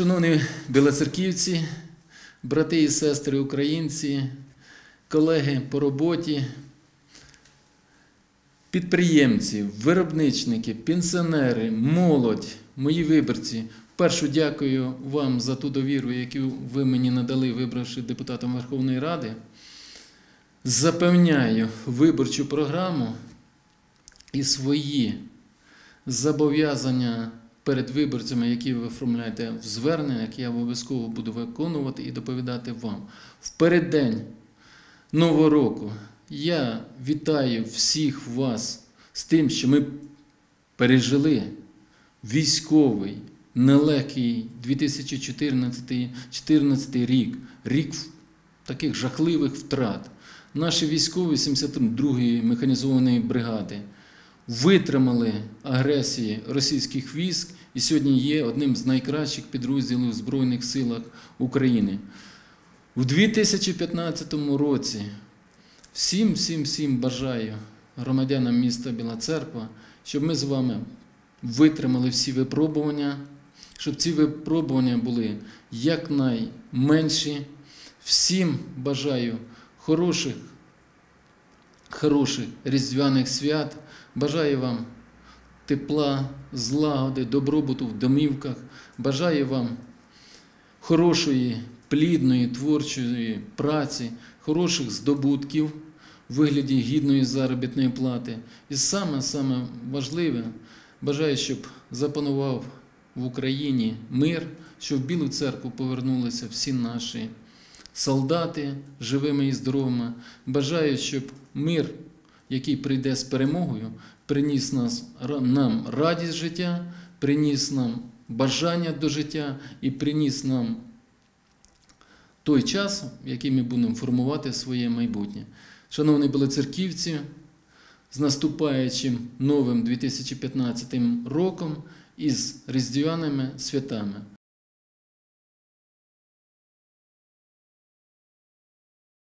Шановні білоцерківці, брати і сестри українці, колеги по роботі, підприємці, виробничники, пенсіонери, молодь, мої виборці. Першу дякую вам за ту довіру, яку ви мені надали, вибравши депутатом Верховної Ради. Запевняю виборчу програму і свої зобов'язання перед виборцями, які ви оформляєте в зверненнях, я обов'язково буду виконувати і доповідати вам. В переддень Нового року я вітаю всіх вас з тим, що ми пережили військовий, нелегкий 2014 рік, рік таких жахливих втрат. Наші військові 72-ї механізованої бригади витримали агресії російських військ і сьогодні є одним з найкращих підрозділів Збройних силах України. У 2015 році всім, всім, всім бажаю громадянам міста Біла Церква, щоб ми з вами витримали всі випробування, щоб ці випробування були якнайменші. Всім бажаю хороших, хороших різдвяних свят. Бажаю вам тепла, злагоди, добробуту в домівках. Бажаю вам хорошої, плідної, творчої праці, хороших здобутків в вигляді гідної заробітної плати. І саме саме важливе, бажаю, щоб запанував в Україні мир, щоб в Білу церкву повернулися всі наші солдати живими і здоровими. Бажаю, щоб мир, який прийде з перемогою, приніс нам радість життя, приніс нам бажання до життя і приніс нам той час, в який ми будемо формувати своє майбутнє. Шановні білоцерківці, з наступаючим новим 2015 роком і з різдвяними святами.